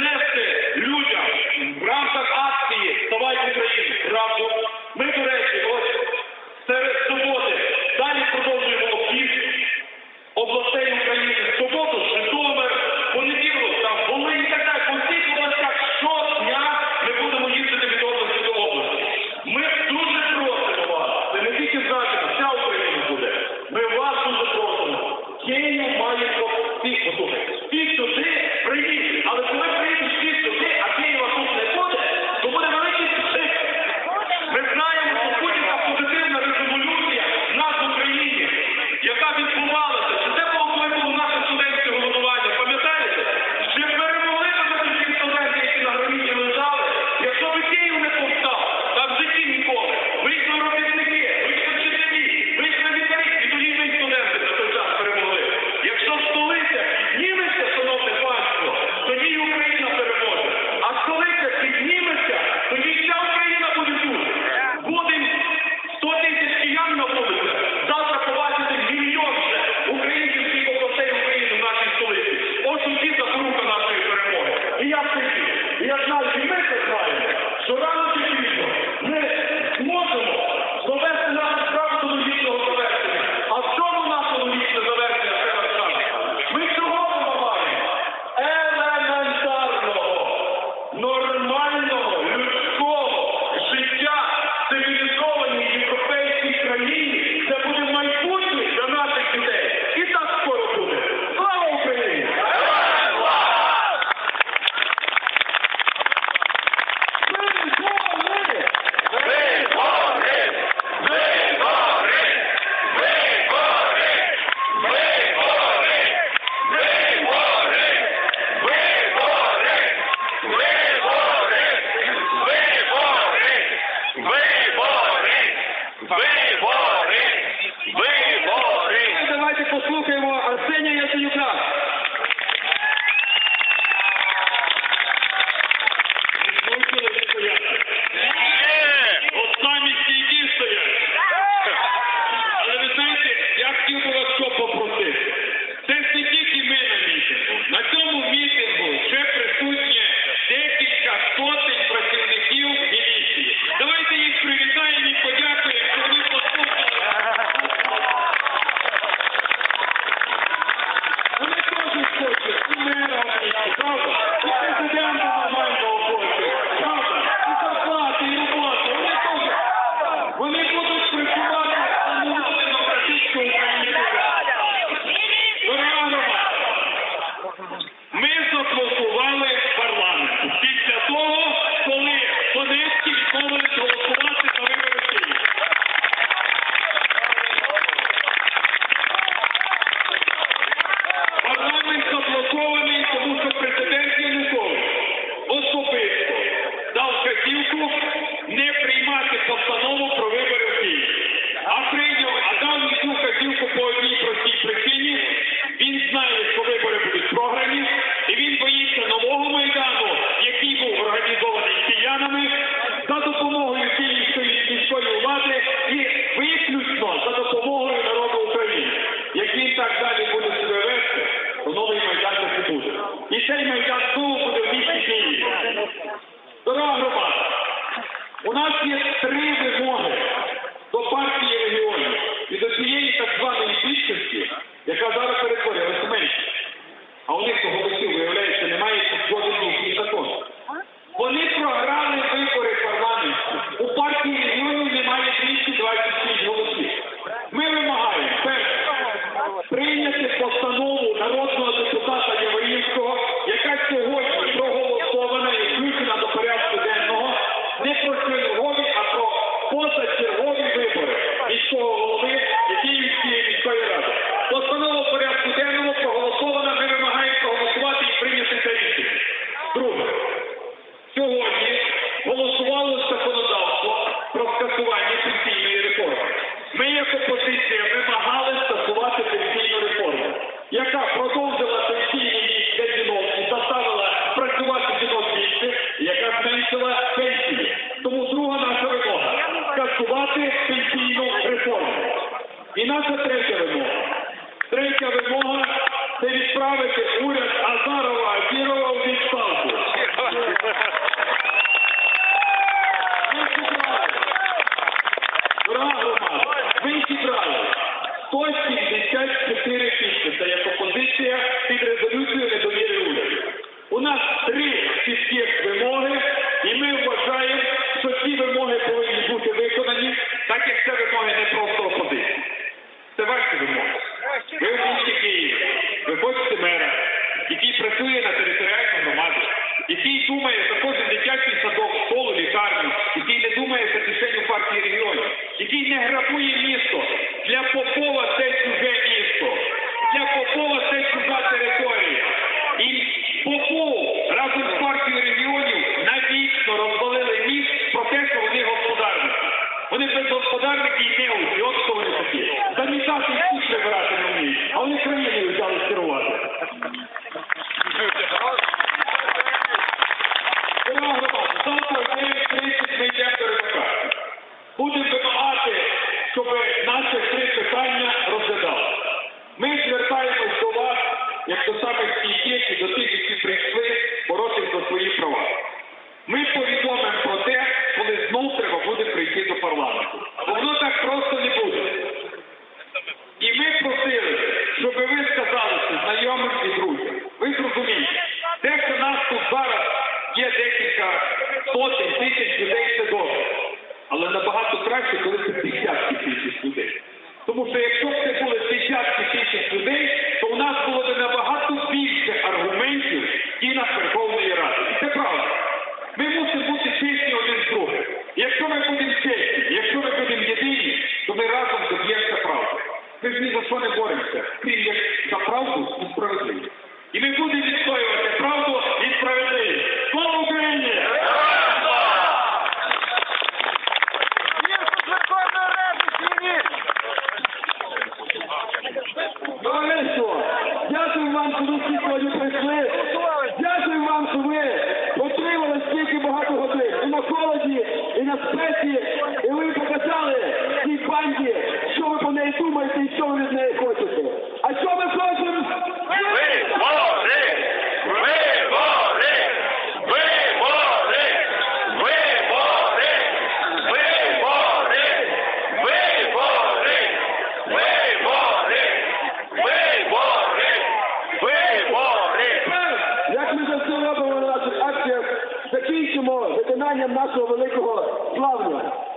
нести людям в рамках акції. Вибори! Вибори! Давайте послухаємо Арсенія Ясенюка. І наша третя вимога. Третя вимога це відправити уряд Азарова Азірова у відставку. Ви зібрали 174 підписи як опозиція під резолюцію недовіри уряду. У нас три чітких вимоги, і ми вважаємо, що ці вимоги повинні бути виконані, так як це вимоги не просто. Будемо вимагати, щоб наші три питання розглядали. Ми звертаємось до вас, як до самих стійких до тих, які прийшли боротися за свої права. Ми повідомимо про те, коли знов треба буде прийти до парламенту. Воно так просто людей це добре. Але набагато краще, коли це десятки тисяч людей. Тому що як najem nakon velikog slavnja.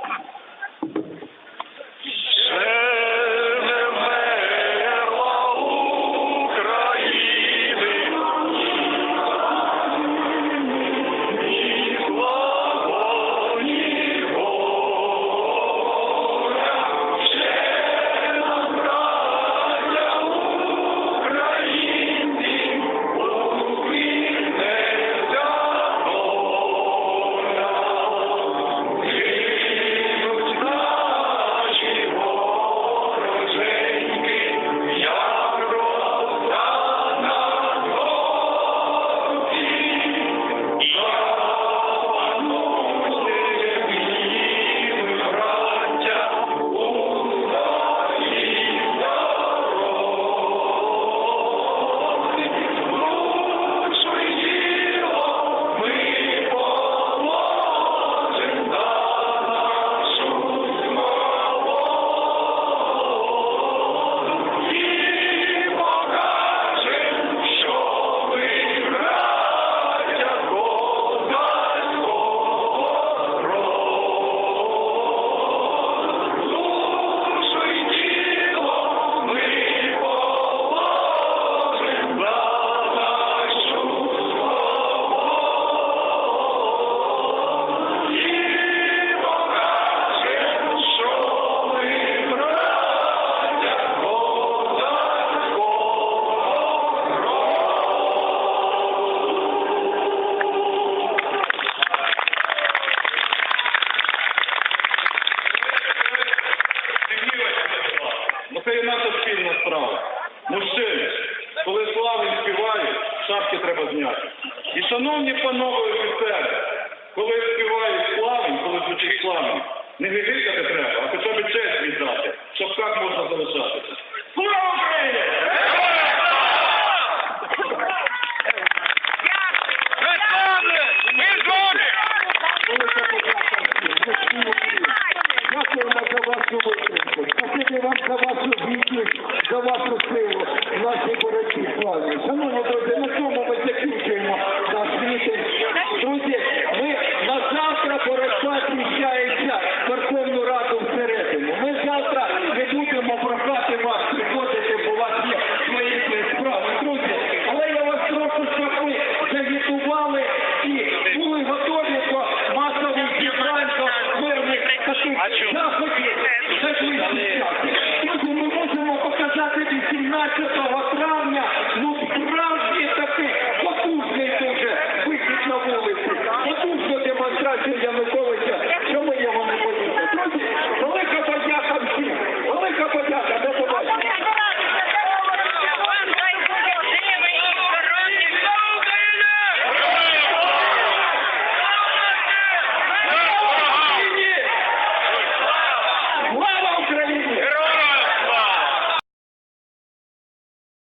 Не гривівка треба, а хоча б честь віддати, щоб так можна залишатися.